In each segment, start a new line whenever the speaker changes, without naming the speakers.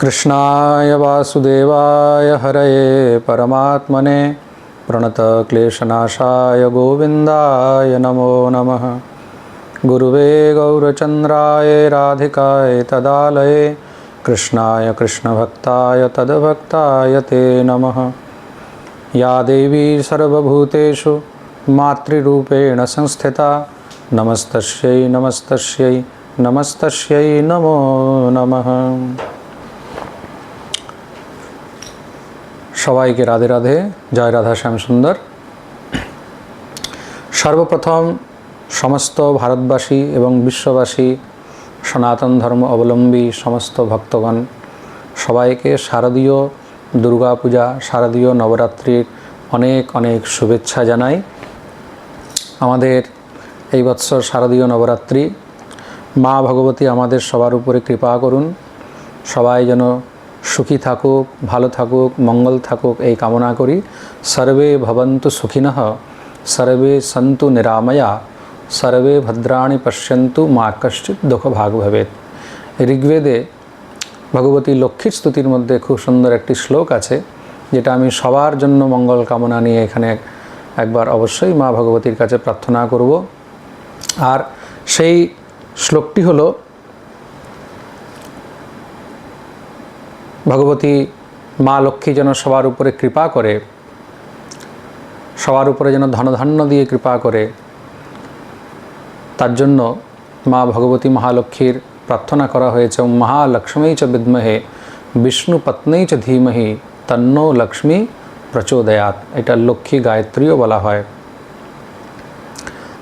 कृष्णाय वासुदेवाय हरये परमात्मने प्रणतक्लेशनाशाय गोविन्दाय नमो नमः। गुरुवे गौरचन्द्राय राधिकाय तदालये कृष्णाय कृष्णभक्ताय तद्भक्ताय ते नमः। या देवी सर्वभूतेषु मातृरूपेण संस्थिता नमस्तस्यै नमस्तस्यै नमस्तस्यै नमो नमः সবাইকে রাধে রাধে। জয় রাধা শ্যাম সুন্দর। সর্বপ্রথম সমস্ত ভারতবাসী এবং বিশ্ববাসী, সনাতন ধর্ম অবলম্বী সমস্ত ভক্তগণ, সবাইকে শারদীয় দুর্গাপূজা, শারদীয় নবরাত্রির অনেক অনেক শুভেচ্ছা জানাই। আমাদের এই বৎসর শারদীয় নবরাত্রি, মা ভগবতী আমাদের সবার উপরে কৃপা করুন। সবাই যেন সুখী থাকুক, ভালো থাকুক, মঙ্গল থাকুক, এই কামনা করি। সর্বে ভবন্তু সুখিনঃ, সর্বে সন্তু নিরাময়া, সর্বে ভদ্রাণি পশ্যন্তু মা কশ্চিৎ দুঃখ ভাগ ভবেত ঋগ্বেদে ভগবতী লক্ষ্মীর স্তুতির মধ্যে খুব সুন্দর একটি শ্লোক আছে, যেটা আমি সবার জন্য মঙ্গল কামনা নিয়ে এখানে একবার অবশ্যই মা ভগবতীর কাছে প্রার্থনা করব। আর সেই শ্লোকটি হলো ভগবতী মা লক্ষ্মী যেন সবার উপরে কৃপা করে, সবার উপরে যেন ধনধান্য দিয়ে কৃপা করে, তার জন্য মা ভগবতী মহালক্ষ্মীর প্রার্থনা করা হয়েছে মহালক্ষ্মী চ বিদ্মহে, বিষ্ণু পত্নী চ ধীমহি, তন্ন লক্ষ্মী প্রচোদয়াত এটা লক্ষ্মী গায়ত্রীও বলা হয়।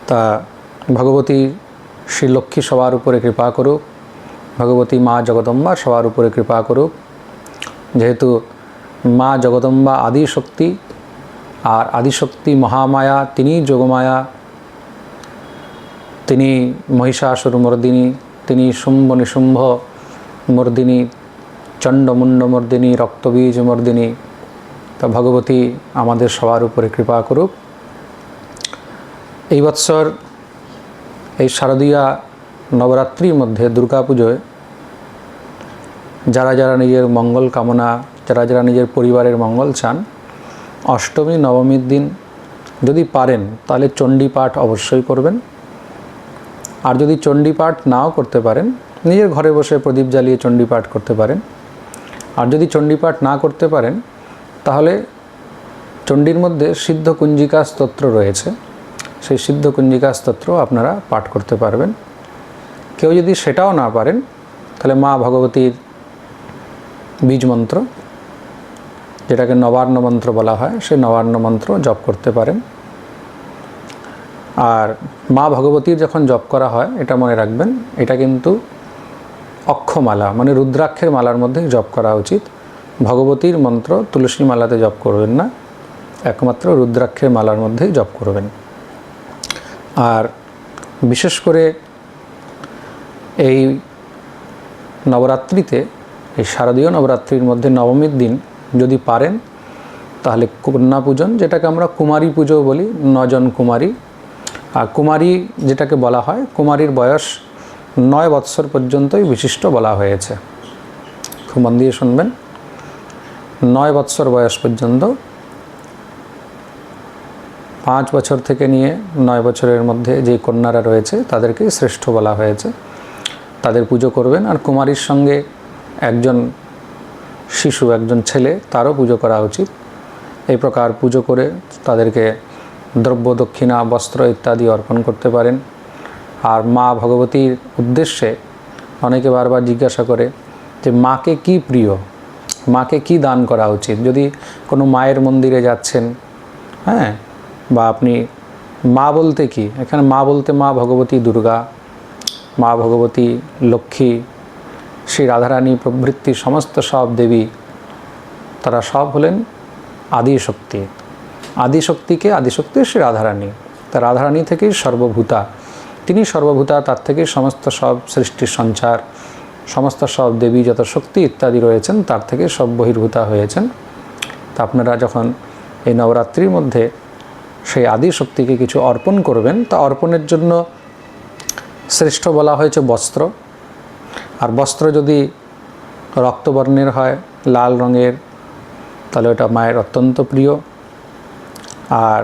তা ভগবতী শ্রী লক্ষ্মী সবার উপরে কৃপা করুক, ভগবতী মা জগদম্বা সবার উপরে কৃপা করুক যেহেতু মা জগদম্বা আদি শক্তি আর আদিশক্তি মহামায়া, তিনি যোগমায়া, তিনি মহিষাসুর মর্দিনী তিনি শুম্ভ নিশুম্ভ মর্দিনী চণ্ডমুণ্ড মর্দিনী রক্তবীজ মর্দিনী তা ভগবতী, আমাদের সবার উপরে কৃপা করুক। এই বৎসর এই শারদীয়া নবরাত্রির মধ্যে দুর্গাপুজোয় যারা যারা নিজের মঙ্গল কামনা, যারা যারা নিজের পরিবারের মঙ্গল চান, অষ্টমী, নবমীর দিন যদি পারেন, তাহলে চণ্ডী পাঠ অবশ্যই করবেন। আর যদি চণ্ডী পাঠ নাও করতে পারেন, নিজের ঘরে বসে প্রদীপ জ্বালিয়ে চণ্ডী পাঠ করতে পারেন। আর যদি চণ্ডী পাঠ না করতে পারেন, তাহলে চণ্ডীর মধ্যে সিদ্ধ কুঞ্জিকা স্তোত্র রয়েছে। সেই সিদ্ধ কুঞ্জিকা স্তোত্র আপনারা পাঠ করতে পারবেন। কেউ যদি সেটাও না পারেন, তাহলে মা ভগবতীর বীজ মন্ত্র, যেটাকে নবান্ন মন্ত্র বলা হয়, সেই নবান্ন মন্ত্র জপ করতে পারেন। আর মা ভগবতীর যখন জপ করা হয়, এটা মনে রাখবেন, এটা কিন্তু অক্ষমালা মানে রুদ্রাক্ষের মালার মধ্যে জপ করা উচিত। ভগবতীর মন্ত্র তুলসী মালাতে জপ করবেন না, একমাত্র রুদ্রাক্ষের মালার মধ্যেই জপ করবেন। আর বিশেষ করে এই নবরাত্রিতে এই শারদীয় নবরাত্রির মধ্যে নবমীর দিন যদি পারেন, তাহলে কন্যা পূজন যেটাকে আমরা কুমারী পুজো বলি, নজন কুমারী। আর কুমারী যেটাকে বলা হয়, কুমারীর বয়স নয় বৎসর পর্যন্তই বিশিষ্ট বলা হয়েছে। খুব মন দিয়ে শুনবেন। নয় বৎসর বয়স পর্যন্ত পাঁচ বছর থেকে নিয়ে নয় বছরের মধ্যে যে কন্যারা রয়েছে তাদেরকে শ্রেষ্ঠ বলা হয়েছে। তাদের পুজো করবেন। আর কুমারীর সঙ্গে একজন শিশু, একজন ছেলে, তারও পুজো করা উচিত। এই প্রকার পুজো করে তাদেরকে দ্রব্য, দক্ষিণা, বস্ত্র ইত্যাদি অর্পণ করতে পারেন। আর মা ভগবতীর উদ্দেশ্যে অনেকে বারবার জিজ্ঞাসা করে যে, মাকে কি প্রিয়? মাকে কি দান করা উচিত? যদি কোনো মায়ের মন্দিরে যাচ্ছেন হ্যাঁ বা আপনি মা বলতে কি? এখানে মা বলতে মা ভগবতী দুর্গা, মা ভগবতী লক্ষ্মী শ্রী রাধারানী প্রভৃতি সমস্ত সব দেবী, তারা সব হলেন আদিশক্তি। আদিশক্তিকে আদিশক্তি শ্রী রাধারানী। তা রাধারানী থেকেই সর্বভূতা। তিনি সর্বভূতা, তার থেকেই সমস্ত সব সৃষ্টির সঞ্চার, সমস্ত সব দেবী যত শক্তি ইত্যাদি রয়েছেন, তার থেকে সব বহির্ভূতা হয়েছেন। তা আপনারা যখন এই নবরাত্রির মধ্যে সেই আদি শক্তিকে কিছু অর্পণ করবেন, তা অর্পণের জন্য শ্রেষ্ঠ বলা হয়েছে বস্ত্র। আর বস্ত্র যদি রক্তবর্ণের হয়, লাল রঙের, তাহলে ওটা মায়ের অত্যন্ত প্রিয়। আর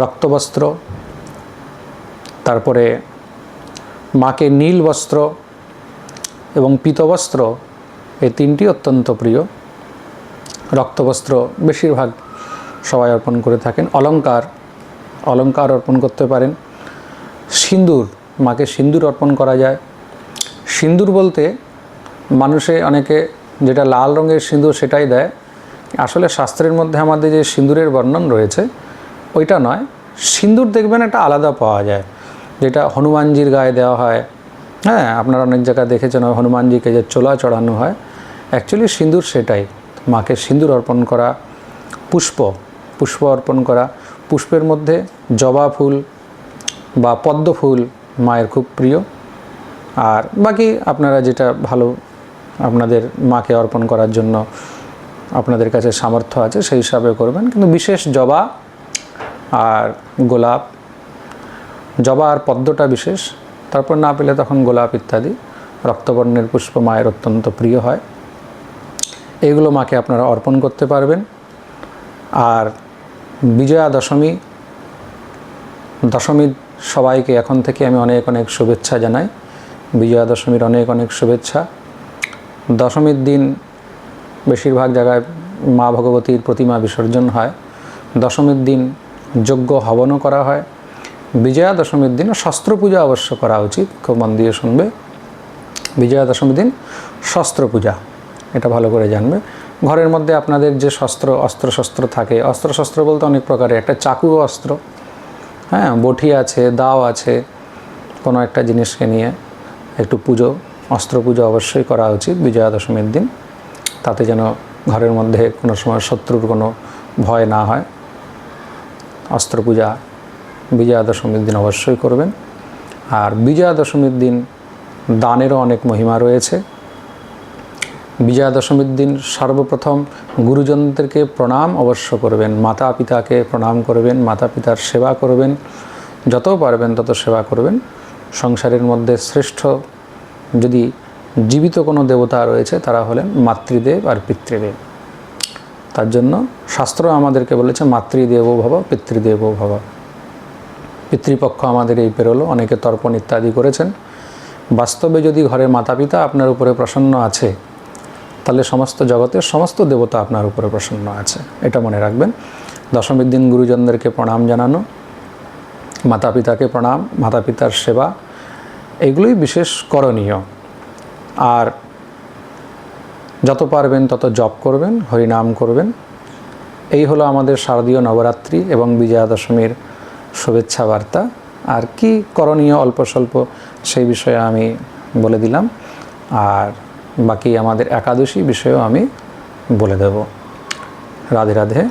রক্তবস্ত্র, তারপরে মাকে নীল বস্ত্র এবং পীতবস্ত্র, এই তিনটি অত্যন্ত প্রিয়। রক্তবস্ত্র বেশিরভাগ সবাই অর্পণ করে থাকেন। অলঙ্কার অলঙ্কার অর্পণ করতে পারেন। সিন্দুর, মাকে সিন্দুর অর্পণ করা যায়। সিন্দুর বলতে মানুষে অনেকে যেটা লাল রঙের সিঁদুর সেটাই দেয়। আসলে শাস্ত্রের মধ্যে আমাদের যে সিঁদুরের বর্ণন রয়েছে, ওইটা নয়। সিঁদুর দেখবেন একটা আলাদা পাওয়া যায়, যেটা হনুমানজির গায়ে দেওয়া হয়। হ্যাঁ আপনারা অনেক জায়গায় দেখেছেন হনুমানজিকে যে চোলা চড়ানো হয়। অ্যাকচুয়ালি সিঁদুর সেটাই। মাকে সিঁদুর অর্পণ করা, পুষ্প পুষ্প অর্পণ করা। পুষ্পের মধ্যে জবা ফুল বা পদ্ম ফুল মায়ের খুব প্রিয়। আর বাকি আপনারা যেটা ভালো আপনাদের মাকে অর্পণ করার জন্য আপনাদের কাছে সামর্থ্য আছে, সেই হিসাবে করবেন। কিন্তু বিশেষ জবা আর গোলাপ, জবা আর পদ্মটা বিশেষ, তারপর না পেলে তখন গোলাপ ইত্যাদি। রক্তবর্ণের পুষ্প মায়ের অত্যন্ত প্রিয় হয়। এগুলো মাকে আপনারা অর্পণ করতে পারবেন। আর বিজয়া দশমী, দশমীর সবাইকে এখন থেকে আমি অনেক অনেক শুভেচ্ছা জানাই। বিজয়া দশমীর অনেক অনেক শুভেচ্ছা। দশমীর দিন বেশিরভাগ জায়গায় মা ভগবতীর প্রতিমা বিসর্জন হয়। দশমীর দিন যজ্ঞ হবনও করা হয়। বিজয়া দশমীর দিন শস্ত্র পূজা অবশ্য করা উচিত, খুব মন দিয়ে শুনবে। বিজয়া দশমীর দিন শস্ত্র পূজা, এটা ভালো করে জানবে। ঘরের মধ্যে আপনাদের যে শস্ত্র অস্ত্র শস্ত্র থাকে অস্ত্র শস্ত্র বলতে অনেক প্রকারের, একটা চাকু অস্ত্র হ্যাঁ বটি আছে, দাও আছে, কোনো একটা জিনিসকে নিয়ে। একটু পুজো, অস্ত্র পুজো অবশ্যই করা উচিত বিজয়া দশমীর দিন। তাতে যেন ঘরের মধ্যে কোনো সময় শত্রুর কোনো ভয় না হয়। অস্ত্র পূজা বিজয়া দশমীর দিন অবশ্যই করবেন। আর বিজয়া দশমীর দিন দানেরও অনেক মহিমা রয়েছে। বিজয়া দশমীর দিন সর্বপ্রথম গুরুজনদেরকে প্রণাম অবশ্য করবেন মাতা পিতাকে প্রণাম করবেন মাতা পিতার সেবা করবেন, যত পারবেন তত সেবা করবেন। সংসারের মধ্যে শ্রেষ্ঠ যদি জীবিত কোনো দেবতা রয়েছে, তারা হলেন মাতৃদেব আর পিতৃদেব। তার জন্য শাস্ত্র আমাদেরকে বলেছে, মাতৃদেব ভব, পিতৃদেব ভব। পিতৃপক্ষ আমাদের এই পেরোলো, অনেকে তর্পণ ইত্যাদি করেছেন। বাস্তবে যদি ঘরের মাতা পিতা আপনার উপরে প্রসন্ন আছে, তাহলে সমস্ত জগতের সমস্ত দেবতা আপনার উপরে প্রসন্ন আছে। এটা মনে রাখবেন। দশমীর দিন গুরুজনদেরকে প্রণাম জানানো। মাতা পিতাকে প্রণাম মাতা পিতার সেবা, এগুলোই বিশেষ করণীয়। আর যত পারবেন তত জপ করবেন, হরিনাম করবেন। এই হলো আমাদের শারদীয় নবরাত্রি এবং বিজয়া দশমীর শুভেচ্ছা বার্তা আর কি করণীয় অল্প স্বল্প সেই বিষয়ে আমি বলে দিলাম। আর বাকি আমাদের একাদশী বিষয়েও আমি বলে দেব। রাধে রাধে।